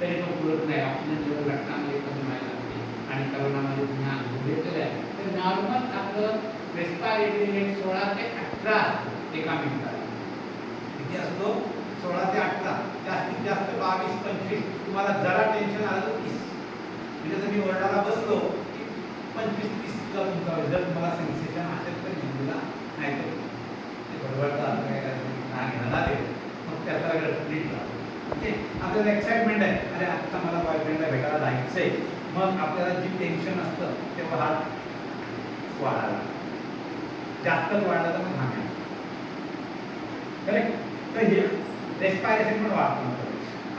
तरी पण पुरत नाही. ऑक्सिजन लेवल रक्तामध्ये कमी व्हायला लागते. आणि करोनामध्ये पुन्हा अनुभव घेतलेला आहे. तर नॉर्मल आपलं रेस्पायरेटरी रेट सोळा ते अठरा एका मिनिटाला किती असतो. सोळा ते अठरा. जास्तीत जास्त बावीस पंचवीस. तुम्हाला जरा टेन्शन आलं तर तीस. म्हणजे जर मी ओरडायला बसलो की पंचवीस तीसला तुमचा जर तुम्हाला सेन्सेशन असेल तर मेंदूला नाही तर ते बरोबर असं काय करायचं घेणार आहे मग त्याचा नीट राहतो ओके? आपल्याला एक्साइटमेंट आहे. अरे आत्ता मला बॉयफ्रेंडला भेटायला जायचं आहे मग आपल्याला जी टेन्शन असतं तेव्हा हात वाढायला. जास्तच वाढला तर मग थांबेल करेक्ट तर हे रेस्पायरेशन पण वाढतो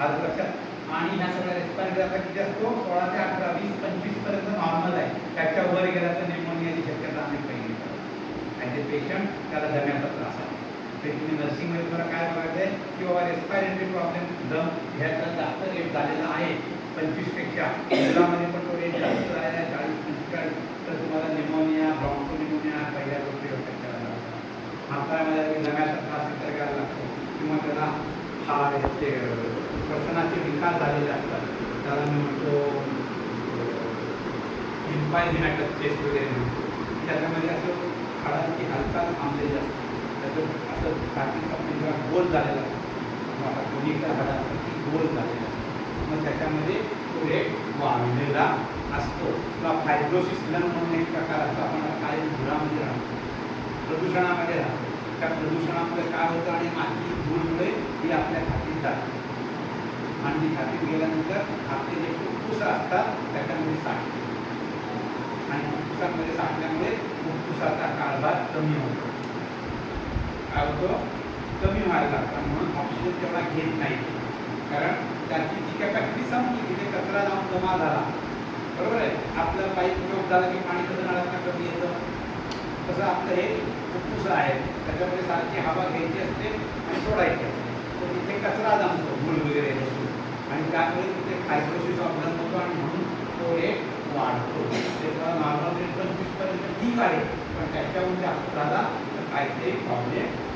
आज लक्षात. आणि ह्या सगळ्या रेस्पायरेटर आता किती असतो? सोळा ते अठरा वीस पंचवीसपर्यंत नॉर्मल आहे. त्याच्या वर गेला तर निमोनियाची शक्यता आम्ही पहिली आणि ते पेशंट त्याला दम्याचा त्रास आहे. ते तुम्ही नर्सिंगमध्ये तुम्हाला काय बघायचं आहे? की बाबा रेस्पायरेटरी प्रॉब्लेम दम ह्याचा जास्त रेट झालेला आहे. पंचवीसपेक्षा मुलामध्ये पण तो रेट जास्त राहिला चाळीस पंचेचाळीस तर तुम्हाला निमोनिया ब्रॉन्कोनिमोनिया पहिल्या गोष्टी डोक्यात करायला लागतो हातामध्ये दम्याचा त्रास इतर करायला लागतो. किंवा त्याला हा ते श्वसनाचे विकार झालेले असतात. त्याला मी म्हणतो इम्पायझिमॅटस चेस्ट वगैरे म्हणतो. त्याच्यामध्ये असं हाडांची हालचाल थांबलेली असते. त्याचं असं छातीचा आपण जेव्हा गोल झालेला असतो आता कोणीच्या हाडांची ती गोल झालेला असतो मग त्याच्यामध्ये तो रेट वाढलेला असतो. किंवा फायब्रोसिस लंग म्हणून एक प्रकार असतो. आपण काय धुरामध्ये राहतो. प्रदूषणामध्ये राहतो. त्या प्रदूषणामुळे काय होतं आणि माती धूळमुळे ही आपल्या खातीत जाते आणि ती खातीत गेल्यानंतर आपले जे फुफ्फुसं असतात त्याच्यामध्ये साठते. आणि फुफ्फुसांमध्ये साठल्यामुळे फुफ्फुसाचा कारभार कमी होतो. काय होतो कमी व्हायला लागतं म्हणून ऑक्सिजन तेवढा घेत नाही. कारण त्याची जी कॅपॅसिटी संपली तिथे कचरा जाऊन जमा झाला. बरोबर आहे? आपलं पाईप चोक झालं की पाणी कसं नळांना कमी येतं? तसं आपलं हे फुफ्फुसं आहे. त्याच्यामध्ये सारखी हवा घ्यायची असते आणि सोडायची असते. तर तिथे कचरा जमतो मूळ वगैरे बसून. आणि त्यामुळे तिथे फायब्रोसिस प्रॉब्लेम होतो आणि म्हणून तो रेट वाढतो. तेव्हा नॉर्मल रेट पंचवीसपर्यंत ठीक आहे. पण त्याच्याहून जास्त झाला तर काहीतरी प्रॉब्लेम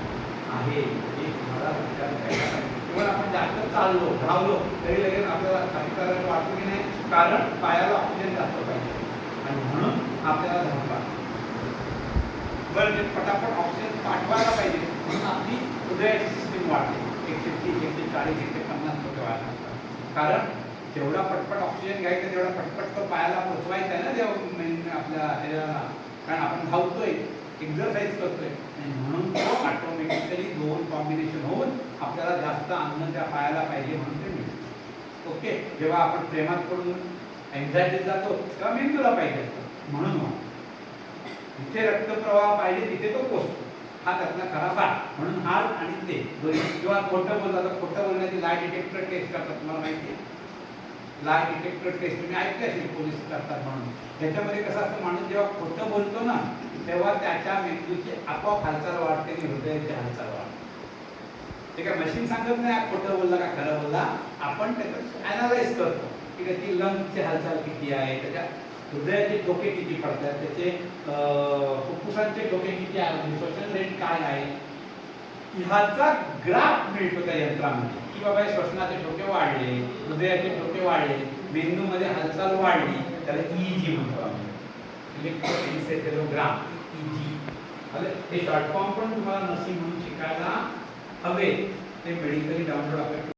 आहे हे तुम्हाला लक्षात घ्यायला किंवा आपण जास्त चाललो धावलो तरी लगेच आपल्याला छातीचा वाटतो की नाही कारण पायाला ऑक्सिजन जास्त पाहिजे. आणि म्हणून आपल्याला धावता बरं ते पटापट ऑक्सिजन पाठवायला पाहिजे म्हणून आपली हृदयाची सिस्टीम वाढते. एकशे तीस एकशे चाळीस एकशे पन्नास टक्के व्हायला लागतात. कारण जेवढा पटपट ऑक्सिजन घ्यायचा तेवढा पटपट तो पायाला पोचवायचा आहे ना देव आपल्या शरीराला कारण आपण धावतोय एक्झरसाईज करतोय. आणि म्हणून तो ऑटोमॅटिकली दोन कॉम्बिनेशन होऊन आपल्याला जास्त अन्न त्या पायाला पाहिजे म्हणून ते मिळतं. ओके? जेव्हा आपण प्रेमात पडून एन्झायटीत जातो तेव्हा मेंदूला पाहिजे असतो. म्हणून जिथे रक्तप्रवाह पाहिजे तिथे तो पोचतो. हा त्यातला खरा भाग. म्हणून हात आणि ते किंवा खोटं बोलतात तर खोटं बोलण्याची लाय डिटेक्टर टेस्ट करतात तुम्हाला माहिती आहे? लाय डिटेक्टर टेस्ट तुम्ही ऐकले असेल पोलीस करतात म्हणून. त्याच्यामध्ये कसं असतं माणूस जेव्हा खोटं बोलतो ना तेव्हा त्याच्या मेंदूची आपोआप हालचाल वाढते आणि हृदयाची हालचाल वाढते. ते काय मशीन सांगत नाही खोटं बोलला का खरं बोलला? आपण त्याचं अनालाइज करतो. की त्याची लंगची हालचाल किती आहे त्याच्या हृदयाचे ठोके किती पडतात त्याचे अं, फुफ्फुसांचे ठोके किती आहे श्वसन रेट काय आहे? ह्याचा ग्राफ मिळतो त्या यंत्रामध्ये की बाबा श्वसनाचे ठोके वाढले हृदयाचे ठोके वाढले मेंदूमध्ये हालचाल वाढली त्याला ईजी म्हणतो आम्ही इलेक्ट्रोएन्सेफेलोग्राम ईजी हे शॉर्ट फॉर्म पण तुम्हाला नर्सिंग म्हणून शिकायला हवे ते मेडिकली डाउनलोड आपल्या